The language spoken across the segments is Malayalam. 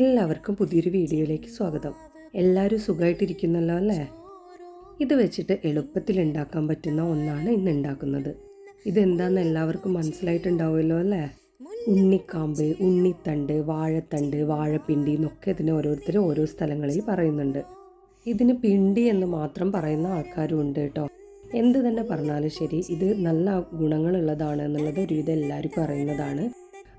എല്ലാവർക്കും പുതിയൊരു വീഡിയോയിലേക്ക് സ്വാഗതം. എല്ലാവരും സുഖമായിട്ടിരിക്കുന്നല്ലോ അല്ലേ? ഇത് വെച്ചിട്ട് എളുപ്പത്തിൽ ഉണ്ടാക്കാൻ പറ്റുന്ന ഒന്നാണ് ഇന്ന് ഉണ്ടാക്കുന്നത് ഇതെന്താന്ന് എല്ലാവർക്കും മനസ്സിലായിട്ടുണ്ടാവുമല്ലോ അല്ലേ? ഉണ്ണിക്കാമ്പ് ഉണ്ണിത്തണ്ട് വാഴത്തണ്ട് വാഴപ്പിണ്ടി എന്നൊക്കെ ഇതിന് ഓരോരുത്തരും ഓരോ സ്ഥലങ്ങളിൽ പറയുന്നുണ്ട്. ഇതിന് പിണ്ടി എന്ന് മാത്രം പറയുന്ന ആൾക്കാരും ഉണ്ട് കേട്ടോ. എന്ത് തന്നെ പറഞ്ഞാലും ശരി ഇത് നല്ല ഗുണങ്ങളുള്ളതാണ് എന്നുള്ളത് ഒരുവിധം എല്ലാവർക്കും അറിയുന്നതാണ്.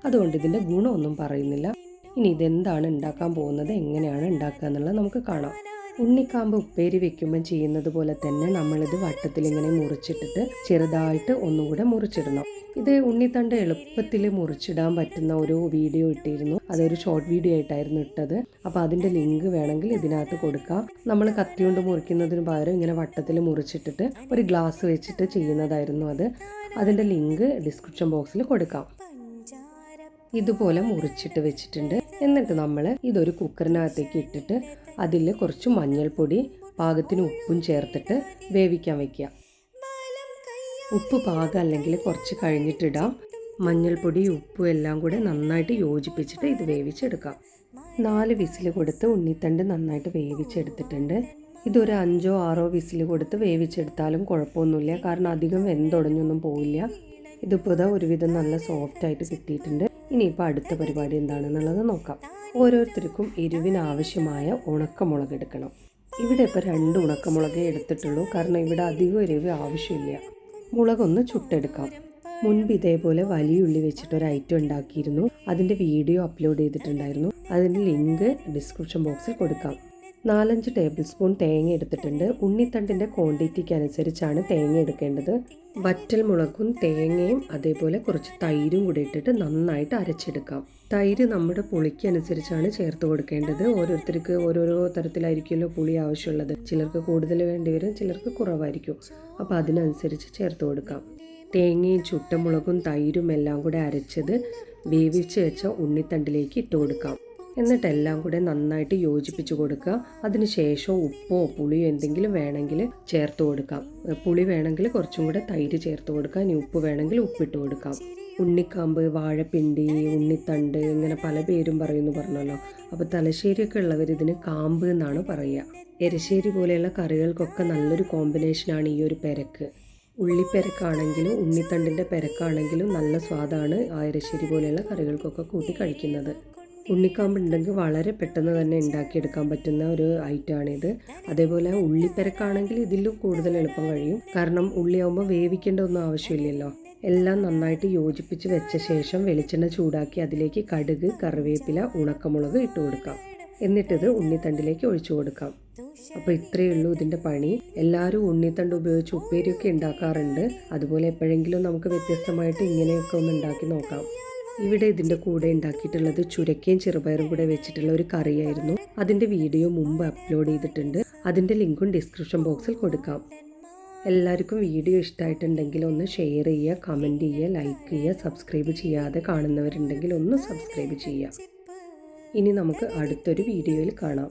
അതുകൊണ്ട് ഇതിന്റെ ഗുണമൊന്നും പറയുന്നില്ല. ഇനി ഇതെന്താണ് ഉണ്ടാക്കാൻ പോകുന്നത് എങ്ങനെയാണ് ഉണ്ടാക്കുക എന്നുള്ളത് നമുക്ക് കാണാം. ഉണ്ണിക്കാമ്പ് ഉപ്പേരി വെക്കുമ്പോൾ ചെയ്യുന്നത് പോലെ തന്നെ നമ്മളിത് വട്ടത്തിൽ ഇങ്ങനെ മുറിച്ചിട്ടിട്ട് ചെറുതായിട്ട് ഒന്നുകൂടെ മുറിച്ചിടണം. ഇത് ഉണ്ണിത്തണ്ട് എളുപ്പത്തിൽ മുറിച്ചിടാൻ പറ്റുന്ന ഒരു വീഡിയോ ഇട്ടിരുന്നു. അതൊരു ഷോർട്ട് വീഡിയോ ആയിട്ടായിരുന്നു ഇട്ടത്. അപ്പോൾ അതിന്റെ ലിങ്ക് വേണമെങ്കിൽ ഇതിനകത്ത് കൊടുക്കാം. നമ്മൾ കത്തി കൊണ്ട് മുറിക്കുന്നതിന് പകരം ഇങ്ങനെ വട്ടത്തിൽ മുറിച്ചിട്ടിട്ട് ഒരു ഗ്ലാസ് വെച്ചിട്ട് ചെയ്യുന്നതായിരുന്നു അത്. അതിന്റെ ലിങ്ക് ഡിസ്ക്രിപ്ഷൻ ബോക്സിൽ കൊടുക്കാം. ഇതുപോലെ മുറിച്ചിട്ട് വെച്ചിട്ടുണ്ട്. എന്നിട്ട് നമ്മൾ ഇതൊരു കുക്കറിനകത്തേക്ക് ഇട്ടിട്ട് അതിൽ കുറച്ച് മഞ്ഞൾപ്പൊടി പാകത്തിന് ഉപ്പും ചേർത്തിട്ട് വേവിക്കാൻ വെക്കുക. ഉപ്പ് പാകം അല്ലെങ്കിൽ കുറച്ച് കഴിഞ്ഞിട്ടിടാം. മഞ്ഞൾപ്പൊടി ഉപ്പും എല്ലാം കൂടെ നന്നായിട്ട് യോജിപ്പിച്ചിട്ട് ഇത് വേവിച്ചെടുക്കാം. നാല് വിസിൽ കൊടുത്ത് ഉണ്ണിത്തണ്ട് നന്നായിട്ട് വേവിച്ചെടുത്തിട്ടുണ്ട്. ഇതൊരു അഞ്ചോ ആറോ വിസിൽ കൊടുത്ത് വേവിച്ചെടുത്താലും കുഴപ്പമൊന്നുമില്ല. കാരണം അധികം വെന്തുടഞ്ഞൊന്നും പോവില്ല. ഇതിപ്പോൾ ഇതാ ഒരുവിധം നല്ല സോഫ്റ്റായിട്ട് കിട്ടിയിട്ടുണ്ട്. ഇനിയിപ്പോൾ അടുത്ത പരിപാടി എന്താണെന്നുള്ളത് നോക്കാം. ഓരോരുത്തർക്കും എരിവിനാവശ്യമായ ഉണക്കമുളക് എടുക്കണം. ഇവിടെ ഇപ്പോൾ രണ്ട് ഉണക്കമുളകേ എടുത്തിട്ടുള്ളൂ. കാരണം ഇവിടെ അധികം എരിവ് ആവശ്യമില്ല. മുളകൊന്ന് ചുട്ടെടുക്കാം. മുൻപ് ഇതേപോലെ വലിയ ഉള്ളി വെച്ചിട്ട് ഒരു ഐറ്റം ഉണ്ടാക്കിയിരുന്നു. അതിന്റെ വീഡിയോ അപ്ലോഡ് ചെയ്തിട്ടുണ്ടായിരുന്നു. അതിന്റെ ലിങ്ക് ഡിസ്ക്രിപ്ഷൻ ബോക്സിൽ കൊടുക്കാം. നാലഞ്ച് ടേബിൾ സ്പൂൺ തേങ്ങ എടുത്തിട്ടുണ്ട്. ഉണ്ണിത്തണ്ടിന്റെ ക്വാണ്ടിറ്റിക്ക് അനുസരിച്ചാണ് തേങ്ങ എടുക്കേണ്ടത്. വറ്റൽ മുളകും തേങ്ങയും അതേപോലെ കുറച്ച് തൈരും കൂടി ഇട്ടിട്ട് നന്നായിട്ട് അരച്ചെടുക്കാം. തൈര് നമ്മുടെ പുളിക്ക് അനുസരിച്ചാണ് ചേർത്ത് കൊടുക്കേണ്ടത്. ഓരോരുത്തർക്ക് ഓരോരോ തരത്തിലായിരിക്കുമല്ലോ പുളി ആവശ്യമുള്ളത്. ചിലർക്ക് കൂടുതൽ വേണ്ടിവരും ചിലർക്ക് കുറവായിരിക്കും. അപ്പോൾ അതിനനുസരിച്ച് ചേർത്ത് കൊടുക്കാം. തേങ്ങയും ചുട്ടമുളകും തൈരും എല്ലാം കൂടെ അരച്ചത് വേവിച്ച് വെച്ച ഉണ്ണിത്തണ്ടിലേക്ക് ഇട്ട് കൊടുക്കാം. എന്നിട്ട് എല്ലാം കൂടെ നന്നായിട്ട് യോജിപ്പിച്ച് കൊടുക്കുക. അതിനുശേഷം ഉപ്പോ പുളിയോ എന്തെങ്കിലും വേണമെങ്കിൽ ചേർത്ത് കൊടുക്കാം. പുളി വേണമെങ്കിൽ കുറച്ചും കൂടെ തൈര് ചേർത്ത് കൊടുക്കാം. ഇനി ഉപ്പ് വേണമെങ്കിൽ ഉപ്പിട്ട് കൊടുക്കാം. ഉണ്ണിക്കാമ്പ് വാഴപ്പിണ്ടി ഉണ്ണിത്തണ്ട് ഇങ്ങനെ പല പേരും പറയുന്നു പറഞ്ഞല്ലോ. അപ്പോൾ തലശ്ശേരിയൊക്കെ ഉള്ളവർ ഇതിന് കാമ്പ് എന്നാണ് പറയുക. എരശ്ശേരി പോലെയുള്ള കറികൾക്കൊക്കെ നല്ലൊരു കോമ്പിനേഷനാണ് ഈ ഒരു പെരക്ക്. ഉള്ളിപ്പെരക്കാണെങ്കിലും ഉണ്ണിത്തണ്ടിന്റെ പെരക്കാണെങ്കിലും നല്ല സ്വാദാണ് ആ എരശ്ശേരി പോലെയുള്ള കറികൾക്കൊക്കെ കൂട്ടി കഴിക്കുന്നത്. ഉണ്ണിക്കാമ്പ് ഉണ്ടെങ്കിൽ വളരെ പെട്ടെന്ന് തന്നെ ഉണ്ടാക്കിയെടുക്കാൻ പറ്റുന്ന ഒരു ഐറ്റമാണിത്. അതേപോലെ ഉള്ളിപ്പരക്കാണെങ്കിൽ ഇതിലും കൂടുതൽ എളുപ്പം കഴിയും. കാരണം ഉള്ളിയാവുമ്പോൾ വേവിക്കേണ്ട ഒന്നും ആവശ്യമില്ലല്ലോ. എല്ലാം നന്നായിട്ട് യോജിപ്പിച്ച് വെച്ച ശേഷം വെളിച്ചെണ്ണ ചൂടാക്കി അതിലേക്ക് കടുക് കറിവേപ്പില ഉണക്കമുളക് ഇട്ട് കൊടുക്കാം. എന്നിട്ടിത് ഉണ്ണിത്തണ്ടിലേക്ക് ഒഴിച്ചു കൊടുക്കാം. അപ്പോൾ ഇത്രയേ ഉള്ളൂ ഇതിന്റെ പണി. എല്ലാവരും ഉണ്ണിത്തണ്ട് ഉപയോഗിച്ച് ഉപ്പേരിയൊക്കെ ഉണ്ടാക്കാറുണ്ട്. അതുപോലെ എപ്പോഴെങ്കിലും നമുക്ക് വ്യത്യസ്തമായിട്ട് ഇങ്ങനെയൊക്കെ ഒന്ന് ഉണ്ടാക്കി നോക്കാം. ഇവിടെ ഇതിന്റെ കൂടെ ഉണ്ടാക്കിയിട്ടുള്ളത് ചുരക്കയും ചെറുപയറും കൂടെ വെച്ചിട്ടുള്ള ഒരു കറിയായിരുന്നു. അതിന്റെ വീഡിയോ മുമ്പ് അപ്ലോഡ് ചെയ്തിട്ടുണ്ട്. അതിന്റെ ലിങ്കും ഡിസ്ക്രിപ്ഷൻ ബോക്സിൽ കൊടുക്കാം. എല്ലാവർക്കും വീഡിയോ ഇഷ്ടമായിട്ടുണ്ടെങ്കിൽ ഒന്ന് ഷെയർ ചെയ്യുക കമന്റ് ചെയ്യുക ലൈക്ക് ചെയ്യുക സബ്സ്ക്രൈബ് ചെയ്യാതെ കാണുന്നവരുണ്ടെങ്കിൽ ഒന്ന് സബ്സ്ക്രൈബ് ചെയ്യുക. ഇനി നമുക്ക് അടുത്തൊരു വീഡിയോയിൽ കാണാം.